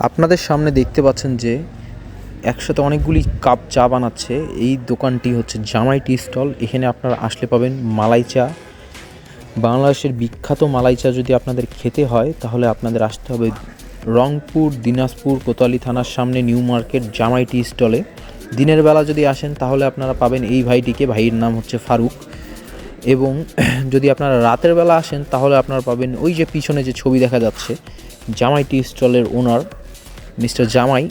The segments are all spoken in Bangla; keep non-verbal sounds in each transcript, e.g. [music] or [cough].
আপনাদের সামনে দেখতে পাচ্ছেন যে একসাথে অনেকগুলি কাপ চা বানাচ্ছে। এই দোকানটি হচ্ছে জামাই টি স্টল। এখানে আপনারা আসলে পাবেন মালাই চা। বাংলাদেশের বিখ্যাত মালাই চা যদি আপনাদের খেতে হয়, তাহলে আপনাদের আসতে হবে রংপুর, দিনাজপুর, কোতোয়ালি থানার সামনে নিউ মার্কেট জামাই টি স্টলে দিনের বেলা যদি আসেন, তাহলে আপনারা পাবেন এই ভাইটিকে। ভাইয়ের নাম হচ্ছে ফারুক। এবং [clears throat] যদি আপনারা রাতের বেলা আসেন, তাহলে আপনারা পাবেন ওই যে পিছনে যে ছবি দেখা যাচ্ছে, জামাই টি স্টলের ওনার। মিস্টার জামাই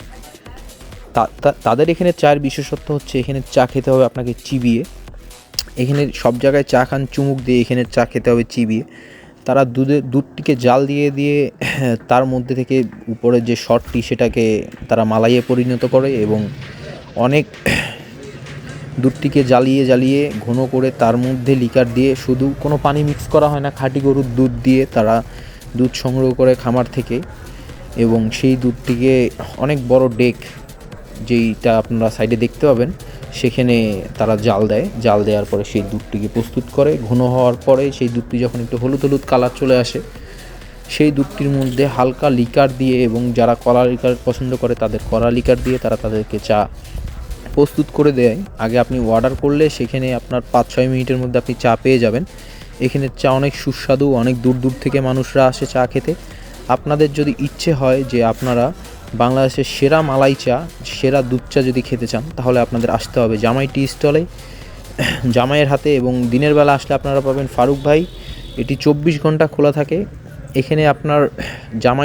তাদের এখানে চায়ের বিশেষত্ব হচ্ছে এখানে চা খেতে হবে আপনাকে চিবিয়ে। এখানে সব জায়গায় চা খান, চুমুক দিয়ে এখানে চা খেতে হবে চিবিয়ে। তারা দুধে, দুধটিকে জাল দিয়ে দিয়ে [clears throat] তার মধ্যে থেকে উপরের যে শটটি সেটাকে তারা মালাইয়ে পরিণত করে এবং অনেক [clears throat] দুধটিকে জ্বালিয়ে জ্বালিয়ে ঘন করে তার মধ্যে লিকার দিয়ে শুধু কোনো পানি মিক্স করা হয় না, খাঁটি গরুর দুধ দিয়ে তারা দুধ সংগ্রহ করে খামার থেকে। এবং সেই দুধটিকে অনেক বড় ডেক যেইটা আপনারা সাইডে দেখতে পাবেন, সেখানে তারা জাল দেয়। জাল দেওয়ার পরে সেই দুধটিকে প্রস্তুত করে। ঘন হওয়ার পরে সেই দুধটি যখন একটু হলুদ হলুদ কালার চলে আসে, সেই দুধটির মধ্যে হালকা লিকার দিয়ে এবং যারা কলা লিকার পছন্দ করে তাদের কলা লিকার দিয়ে তারা তাদেরকে চা প্রস্তুত করে দেয়। আগে আপনি অর্ডার করলে সেখানে আপনার পাঁচ ছয় মিনিটের মধ্যে আপনি চা পেয়ে যাবেন। এখানে চা অনেক সুস্বাদু, অনেক দূর দূর থেকে মানুষরা আসে চা খেতে। আপনাদের যদি ইচ্ছে হয় যে আপনারা বাংলাদেশের সেরা মালাই চা সেরা দুধ চা যদি খেতে চান, তাহলে আপনাদের আসতে হবে জামাই টি স্টলে, [clears throat] জামাইয়ের হাতে এবং দিনের বেলা আসলে আপনারা পাবেন ফারুক ভাই। এটি চব্বিশ ঘণ্টা খোলা থাকে। এখানে আপনার [clears throat] জামাই